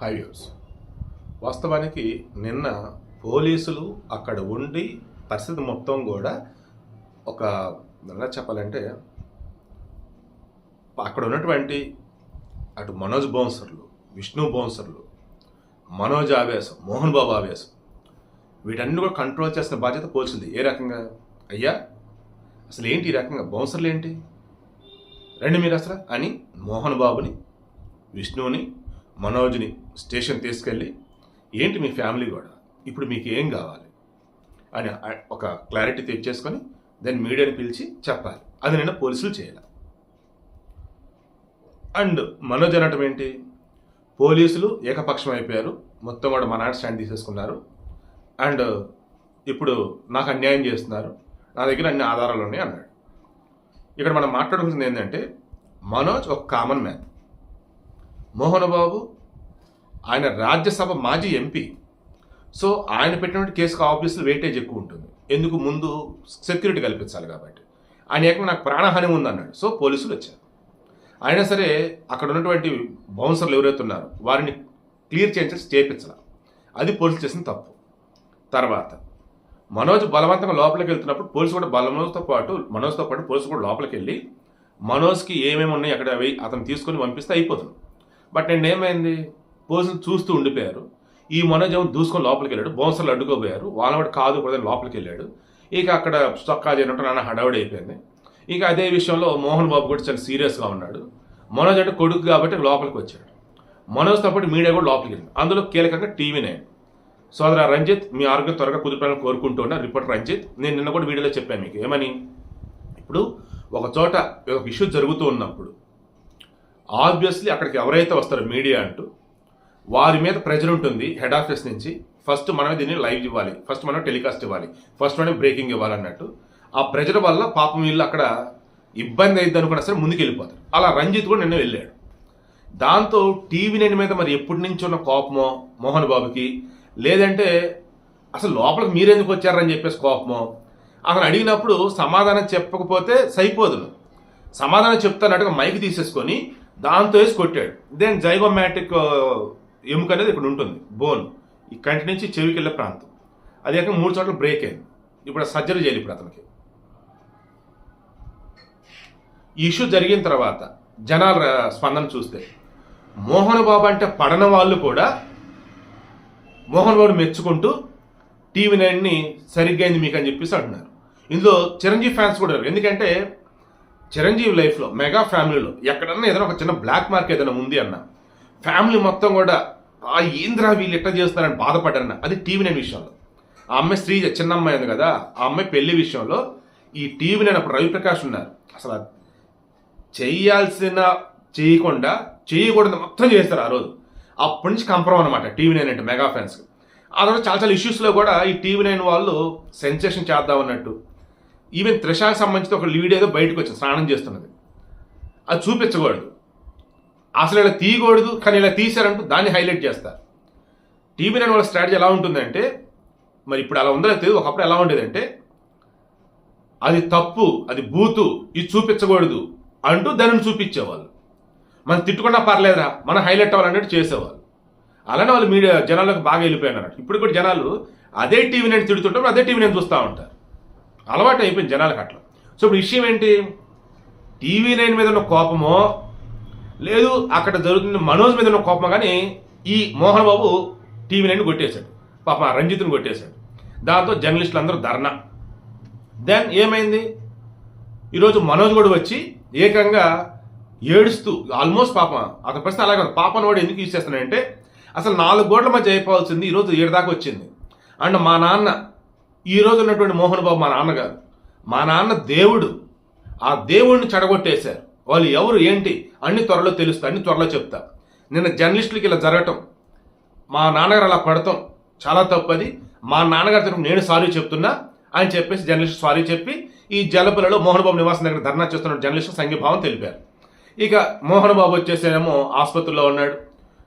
High వాస్తవానికి నిన్న పోలీసులు అక్కడ ఉండి పరిస్థితి మొత్తం కూడా ఒక ఎలా చెప్పాలంటే అక్కడ ఉన్నటువంటి అటు మనోజ్ బౌన్సర్లు విష్ణు బౌన్సర్లు మనోజ్ ఆవేశం మోహన్ బాబు ఆవేశం వీటన్ని కూడా కంట్రోల్ చేసిన బాధ్యత పోల్చింది ఏ రకంగా? అయ్యా అసలు ఏంటి ఈ రకంగా? బౌన్సర్లు ఏంటి? రండి మీరు అసలు అని మోహన్ బాబుని విష్ణువుని మనోజ్ని స్టేషన్ తీసుకెళ్ళి ఏంటి మీ ఫ్యామిలీ కూడా ఇప్పుడు మీకు ఏం కావాలి? అని ఒక క్లారిటీ తెచ్చేసుకొని దాన్ని మీడియాని పిలిచి చెప్పాలి. అది నేను పోలీసులు చేయాలి. అండ్ మనోజ్ అనటం ఏంటి? పోలీసులు ఏకపక్షం అయిపోయారు. మొత్తం కూడా మన స్టాండ్ తీసేసుకున్నారు. అండ్ ఇప్పుడు నాకు అన్యాయం చేస్తున్నారు. నా దగ్గర అన్ని ఆధారాలు ఉన్నాయి అన్నాడు. ఇక్కడ మనం మాట్లాడుకుంటుంది ఏంటంటే మనోజ్ ఒక కామన్ మ్యాన్. మోహన్ బాబు ఆయన రాజ్యసభ మాజీ ఎంపీ. సో ఆయన పెట్టినటువంటి కేసుకు ఆఫీసులో వెయిటేజ్ ఎక్కువ ఉంటుంది. ఎందుకు? ముందు సెక్యూరిటీ కల్పించాలి కాబట్టి. ఆయన ఏకంగా నాకు ప్రాణహాని ఉందన్నాడు. సో పోలీసులు వచ్చారు. అయినా సరే అక్కడ ఉన్నటువంటి బౌన్సర్లు ఎవరైతే ఉన్నారో వారిని క్లియర్ చేయించి చేయించాలి. అది పోలీసులు చేసిన తప్పు. తర్వాత మనోజ్ బలవంతంగా లోపలికి వెళ్తున్నప్పుడు పోలీసు కూడా మనోజ్తో పాటు మనోజ్తో పాటు పోలీసు కూడా లోపలికి వెళ్ళి మనోజ్కి ఏమేమి ఉన్నాయి అక్కడ అవి అతను తీసుకొని పంపిస్తే అయిపోతుంది. బట్ నేను ఏమైంది పోలీసులు చూస్తూ ఉండిపోయారు. ఈ మనోజం దూసుకొని లోపలికి వెళ్ళాడు. బౌన్సర్లు అడ్డుకోపోయారు వాళ్ళ వాడు కాదు కూడా లోపలికి వెళ్ళాడు. ఇక అక్కడ చొక్కా చేయనట్టు నాన్న హడావుడి అయిపోయింది. ఇక అదే విషయంలో మోహన్ బాబు కూడా చాలా సీరియస్గా ఉన్నాడు. మనోజ్ అంటే కొడుకు కాబట్టి లోపలికి వచ్చాడు. మనోజ్తో పాటు మీడియా కూడా లోపలికి వెళ్ళింది. అందులో కీలకంగా టీవీ నైన్. సోదర రంజిత్ మీ ఆరోగ్యం త్వరగా కుదిరిపోయాలని కోరుకుంటూ ఉన్నా రిపోర్టర్ రంజిత్. నేను నిన్న కూడా వీడియోలో చెప్పాను మీకు. ఏమని? ఇప్పుడు ఒక చోట ఒక ఇష్యూ జరుగుతూ ఉన్నప్పుడు ఆబ్వియస్లీ అక్కడికి ఎవరైతే వస్తారో మీడియా అంటూ వారి మీద ప్రెజర్ ఉంటుంది హెడ్ ఆఫీస్ నుంచి. ఫస్ట్ మనమే దీన్ని లైవ్ ఇవ్వాలి. ఫస్ట్ మనం టెలికాస్ట్ ఇవ్వాలి. ఫస్ట్ మనం బ్రేకింగ్ ఇవ్వాలి అన్నట్టు ఆ ప్రెజర్ వల్ల పాపం వీళ్ళు అక్కడ ఇబ్బంది అయింది అనుకున్నా సరే ముందుకు వెళ్ళిపోతారు అలా రంజిత్ కూడా నిన్న వెళ్ళాడు. దాంతో టీవీ నైన్ మీద మరి ఎప్పటి నుంచి ఉన్న కోపమో మోహన్ బాబుకి లేదంటే అసలు లోపలికి మీరెందుకు వచ్చారని చెప్పేసి కోపమో అతను అడిగినప్పుడు సమాధానం చెప్పకపోతే సరిపోదు సమాధానం చెప్తానట్టుగా మైక్ తీసేసుకొని దాంతో వేసి కొట్టాడు. దెన్ జైగోమాటిక్ ఎముక అనేది ఇక్కడ ఉంటుంది బోన్ ఈ కంటి నుంచి చెవికి వెళ్ళే ప్రాంతం. అది కాక మూడు చోట్ల బ్రేక్ అయింది. ఇప్పుడు సర్జరీ చేయాలి ఇప్పుడు అతనికి. ఇష్యూ జరిగిన తర్వాత జనాల స్పందన చూస్తే మోహన్ బాబు అంటే పడన వాళ్ళు కూడా మోహన్ బాబు మెచ్చుకుంటూ టీవీ నైన్ని సరిగ్గా అయింది మీకు అని చెప్పేసి అంటున్నారు. ఇందులో చిరంజీవి ఫ్యాన్స్ కూడా ఉన్నారు. ఎందుకంటే చిరంజీవి లైఫ్లో మెగా ఫ్యామిలీలో ఎక్కడన్నా ఏదైనా ఒక చిన్న బ్లాక్ మార్క్ ఏదైనా ఉంది అన్న ఫ్యామిలీ మొత్తం కూడా ఆ ఏంద్రా వీళ్ళు ఎట్లా చేస్తారని బాధపడ్డారన్న. అది టీవీ నేను విషయంలో. ఆ అమ్మాయి స్త్రీ చిన్న అమ్మాయి ఉంది కదా ఆ అమ్మాయి పెళ్ళి విషయంలో ఈ టీవీ నైన్ అప్పుడు రవిప్రకాష్ ఉన్నారు. అసలు చేయాల్సిన చేయకుండా చేయకూడదు మొత్తం చేస్తారు ఆ రోజు. అప్పటి నుంచి కంపరం అనమాట టీవీ నైన్ అంటే మెగా ఫ్యాన్స్ ఆ తర్వాత చాలా చాలా ఇష్యూస్లో కూడా ఈ టీవీ నైన్ వాళ్ళు సెన్సేషన్ చేద్దాం అన్నట్టు ఈవెన్ త్రిషాకి సంబంధించిన ఒక లీడ్ ఏదో బయటకు వచ్చింది స్నానం చేస్తున్నది. అది చూపించకూడదు. అసలు ఇలా తీయకూడదు కానీ ఇలా తీశారంటూ దాన్ని హైలైట్ చేస్తారు. టీవీ నైన్ వాళ్ళ స్ట్రాటజీ ఎలా ఉంటుందంటే మరి ఇప్పుడు అలా ఉందో తెలియదు ఒకప్పుడు ఎలా ఉండేదంటే అది తప్పు అది బూతు ఇది చూపించకూడదు అంటూ దానిని చూపించేవాళ్ళు. మనం తిట్టుకున్నా పర్లేదురా మనం హైలైట్ అవ్వాలన్నట్టు చేసేవాళ్ళు. అలానే వాళ్ళు మీడియా జనాలకు బాగా వెళ్ళిపోయారు అన్నట్టు ఇప్పుడు కూడా జనాలు అదే టీవీ నేను తిడుతుంటారు అదే టీవీ నేను చూస్తూ ఉంటారు. అలవాటు అయిపోయింది జనాలకు అట్లా. సో ఇప్పుడు విషయం ఏంటి? టీవీ నైన్ మీద ఉన్న కోపమో లేదు అక్కడ జరుగుతున్న మనోజ్ మీద ఉన్న కోపమో కానీ ఈ మోహన్ బాబు టీవీ నైన్ కొట్టేశాడు. పాప రంజిత్ను రంజిత్ని కొట్టేశాడు. దాంతో జర్నలిస్టులు అందరూ ధర్నా. దెన్ ఏమైంది? ఈరోజు మనోజ్ కూడా వచ్చి ఏకంగా ఏడుస్తూ ఆల్మోస్ట్ పాప అతని పరిస్థితి అలాగే పాపను వాడు ఎందుకు యూజ్ చేస్తున్నాడంటే అసలు నాలుగు గోడల మధ్య అయిపోవాల్సింది ఈరోజు ఏడు దాకా వచ్చింది. అండ్ మా నాన్న ఈ రోజు ఉన్నటువంటి మోహన్ బాబు మా నాన్నగారు మా నాన్న దేవుడు. ఆ దేవుడిని చెడగొట్టేశారు. వాళ్ళు ఎవరు ఏంటి? అన్ని త్వరలో తెలుస్తా అన్ని త్వరలో చెప్తా. నిన్న జర్నలిస్టులకి ఇలా జరగటం మా నాన్నగారు అలా పడటం చాలా తప్పది. మా నాన్నగారి తరఫున నేను సారీ చెప్తున్నా అని చెప్పేసి జర్నలిస్ట్ సారీ చెప్పి ఈ జలపల్లిలో మోహన్ బాబు నివాసం దగ్గర ధర్నా చేస్తున్న జర్నలిస్ట్ సంఘీభావం తెలిపారు. ఇక మోహన్ బాబు వచ్చేసేమో ఆసుపత్రిలో ఉన్నాడు.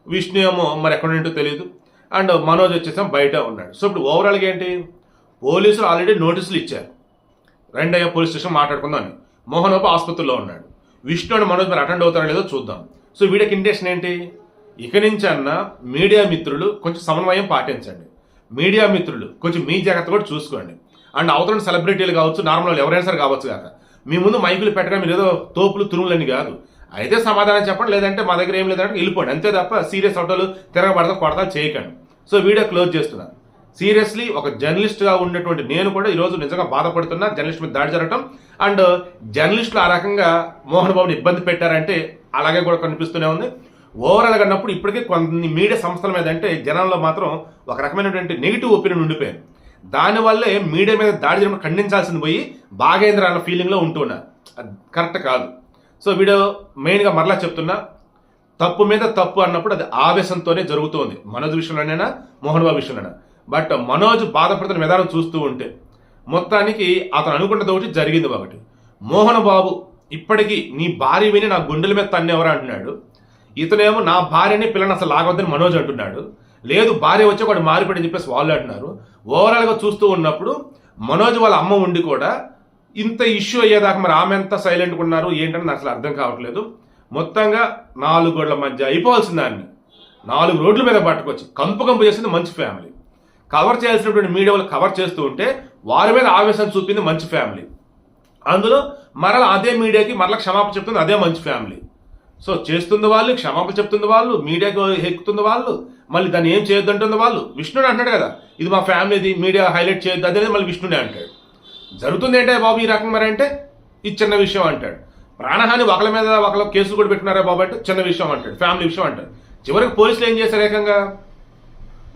విష్ణు ఏమో మరి ఎక్కడ ఏంటో తెలియదు అండ్ మనోజ్ వచ్చేసాం బయట ఉన్నాడు. సో ఇప్పుడు ఓవరాల్గా ఏంటి? పోలీసులు ఆల్రెడీ నోటీసులు ఇచ్చారు. రెండయ్య పోలీస్ స్టేషన్ మాట్లాడుకుందాం అని మోహన్ బాబు ఆసుపత్రిలో ఉన్నాడు. విష్ణు అండ్ మనోజ్ మరి అటెండ్ అవుతారో లేదో చూద్దాం. సో వీడికి ఇంటెన్షన్ ఏంటి? ఇక నుంచి అన్న మీడియా మిత్రులు కొంచెం సమన్వయం పాటించండి. మీడియా మిత్రులు కొంచెం మీ జాగ్రత్త కూడా చూసుకోండి. అండ్ అవతల సెలబ్రిటీలు కావచ్చు నార్మల్ ఎవరైనా సరే కావచ్చు కాక. మీ ముందు మైకులు పెట్టడం మీరు ఏదో తోపులు తురుములని కాదు. అయితే సమాధానం చెప్పండి లేదంటే మా దగ్గర ఏం లేదంటే వెళ్ళిపోండి. అంతే తప్ప సీరియస్ అవటలు తిరగబడతా కొడతా చేయకండి. సో వీడియో క్లోజ్ చేస్తున్నాను సీరియస్లీ ఒక జర్నలిస్ట్గా ఉన్నటువంటి నేను కూడా ఈరోజు నిజంగా బాధపడుతున్నా జర్నలిస్ట్ మీద దాడి జరగటం. అండ్ జర్నలిస్టులు ఆ రకంగా మోహన్ బాబుని ఇబ్బంది పెట్టారంటే అలాగే కూడా కనిపిస్తూనే ఉంది. ఓవరాల్గా అన్నప్పుడు ఇప్పటికే కొన్ని మీడియా సంస్థల మీద అంటే జనాల్లో మాత్రం ఒక రకమైనటువంటి నెగిటివ్ ఒపీనియన్ ఉండిపోయాను దానివల్లే మీడియా మీద దాడి చేయడం ఖండించాల్సింది పోయి బాగేంద్ర అన్న ఫీలింగ్లో ఉంటున్నారు అది కరెక్ట్ కాదు. సో వీడియో మెయిన్గా మరలా చెప్తున్నా. తప్పు మీద తప్పు అన్నప్పుడు అది ఆవేశంతోనే జరుగుతుంది. మనోజ్ విషయంలోనైనా మోహన్ బాబు విషయంలోనైనా. బట్ మనోజ్ బాధపడుతున్న విధానం చూస్తూ ఉంటే మొత్తానికి అతను అనుకున్నది ఒకటి జరిగింది ఒకటి. మోహన్ బాబు ఇప్పటికీ నీ భార్య విని నా గుండెల మీద తన్నెవరు అంటున్నాడు. ఇతనేమో నా భార్యని పిల్లని అసలు లాగొద్దని మనోజ్ అంటున్నాడు. లేదు భార్య వచ్చి ఒకటి మారిపడి చెప్పేసి వాళ్ళు అంటున్నారు. ఓవరాల్గా చూస్తూ ఉన్నప్పుడు మనోజ్ వాళ్ళ అమ్మ ఉండి కూడా ఇంత ఇష్యూ అయ్యేదాకా మరి ఆమె ఎంత సైలెంట్గా ఉన్నారు ఏంటని నాకు అసలు అర్థం కావట్లేదు. మొత్తంగా నాలుగు గోడ్ల మధ్య అయిపోవాల్సిన దాన్ని నాలుగు రోడ్ల మీద పట్టుకొచ్చి కంపు కంపు చేసింది మంచి ఫ్యామిలీ కవర్ చేయాల్సినటువంటి మీడియా వాళ్ళు కవర్ చేస్తూ ఉంటే వారి మీద ఆవేశం చూపింది మంచి ఫ్యామిలీ అందులో మరల అదే మీడియాకి మరల క్షమాపణ చెప్తుంది అదే మంచి ఫ్యామిలీ సో చేస్తుంది వాళ్ళు క్షమాపణ చెప్తుంది వాళ్ళు మీడియాకి హెక్కుతుంది వాళ్ళు మళ్ళీ దాన్ని ఏం చేయొద్దంటుంది వాళ్ళు? విష్ణుడు అంటాడు కదా ఇది మా ఫ్యామిలీది మీడియా హైలైట్ చేయొద్దు అదే మళ్ళీ విష్ణుడే అంటాడు. జరుగుతుంది ఏంటే బాబు ఈ రకం మరి అంటే? ఇది చిన్న విషయం అంటాడు. ప్రాణహాని ఒకళ్ళ మీద ఒకళ్ళ కేసులు కూడా పెట్టినారా బాబు అంటే? చిన్న విషయం అంటాడు ఫ్యామిలీ విషయం అంటాడు. చివరికి పోలీసులు ఏం చేశారు ఏకంగా?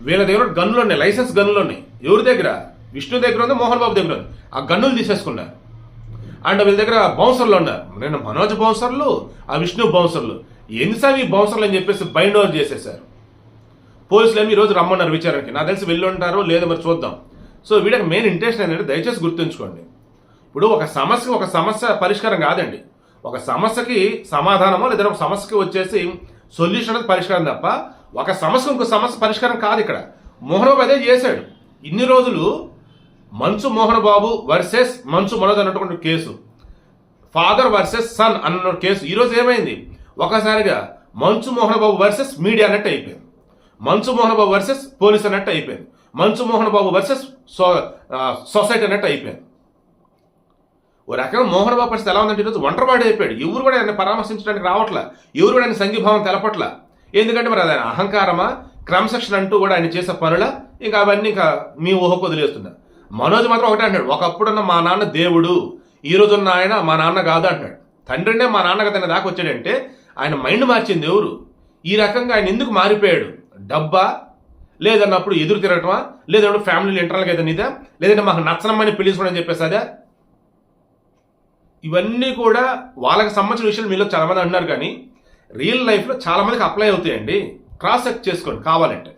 వీళ్ళ దగ్గర గన్నులు ఉన్నాయి లైసెన్స్ గన్నులు ఉన్నాయి ఎవరి దగ్గర? విష్ణు దగ్గర ఉంది మోహన్ బాబు దగ్గర ఉంది? ఆ గన్నులు తీసేసుకున్నారు. అండ్ వీళ్ళ దగ్గర బౌన్సర్లు ఉన్నారు. నేను మనోజ్ బౌన్సర్లు ఆ విష్ణు బౌన్సర్లు. ఎన్నిసార్లు ఈ బౌన్సర్లు అని చెప్పేసి బైండ్ ఓవర్ చేసేసారు పోలీసులు ఏమి ఈరోజు రమ్మన్నారు విచారణకి. నాకు తెలిసి వెళ్ళి ఉంటారో లేదో మరి చూద్దాం. సో వీళ్ళకి మెయిన్ ఇంటెన్షన్ ఏంటంటే దయచేసి గుర్తుంచుకోండి. ఇప్పుడు ఒక సమస్య ఒక సమస్య పరిష్కారం కాదండి. ఒక సమస్యకి సమాధానమో లేదా ఒక సమస్యకి వచ్చేసి సొల్యూషన్ అనేది పరిష్కారం తప్ప ఒక సమస్య ఇంకో సమస్య పరిష్కారం కాదు ఇక్కడ. మోహన్ బాబు అదే చేశాడు. ఇన్ని రోజులు మంచు మోహన్ బాబు వర్సెస్ మంచు మనోజ్ అన్నటువంటి కేసు ఫాదర్ వర్సెస్ సన్ అన్న కేసు. ఈరోజు ఏమైంది? ఒకసారిగా మంచు మోహన్ బాబు వర్సెస్ మీడియా అన్నట్టు అయిపోయింది. మంచు మోహన్ బాబు వర్సెస్ పోలీస్ అన్నట్టు అయిపోయింది. Manchu Mohan Babu versus so society అన్నట్టు అయిపోయింది. ఓ రకంగా మోహన్ బాబు పరిస్థితి ఎలా ఉందంటే ఈరోజు ఒంటరివాడి అయిపోయాడు. ఎవరు కూడా ఆయన పరామర్శించడానికి రావట్లే. ఎవరు కూడా ఆయన సంఘీభావం తెలపట్ల. ఎందుకంటే మరి అది ఆయన అహంకారమా? క్రమశిక్షణ అంటూ కూడా ఆయన చేసే పనుల? ఇంకా అవన్నీ ఇంకా మీ ఊహకు వదిలేస్తున్నారు మనోజ్ మాత్రం ఒకటే అంటాడు ఒకప్పుడున్న మా నాన్న దేవుడు ఈ రోజు ఉన్న ఆయన మా నాన్న కాదు అంటాడు. తండ్రినే మా నాన్న కదా దాకా వచ్చాడంటే ఆయన మైండ్ మార్చింది ఎవరు? ఈ రకంగా ఆయన ఎందుకు మారిపోయాడు? డబ్బా? లేదన్నప్పుడు ఎదురు తిరగటమా? లేదన్నప్పుడు ఫ్యామిలీ ఇంటర్నల్గా ఏదైనా ఇదా? లేదంటే మాకు నచ్చనమ్మని పిలుచుకోవడం చెప్పేసి అదే ఇవన్నీ కూడా వాళ్ళకి సంబంధించిన విషయాలు మీలో చాలా మంది అన్నారు కానీ రియల్ లైఫ్లో చాలా మందికి అప్లై అవుతాయండి. క్రాస్ చెక్ చేసుకోండి కావాలంటే.